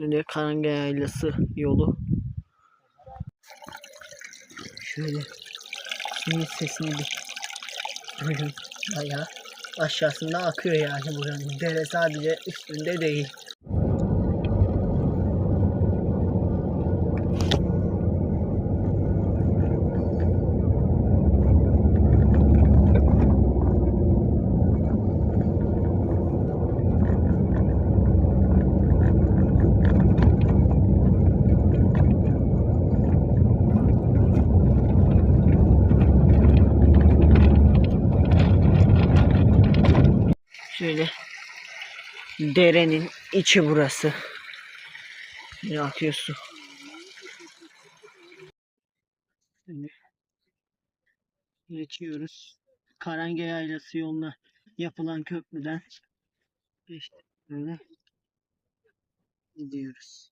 Böyle Karanga Yaylası yolu. Şöyle şimdi sesini bir duyun. Bayağı aşağısında akıyor yani buranın. Dere sadece üstünde değil. Şöyle derenin içi burası. Yine akıyor su. Böyle geçiyoruz. Karanga Yaylası yoluna yapılan köprüden işte böyle gidiyoruz.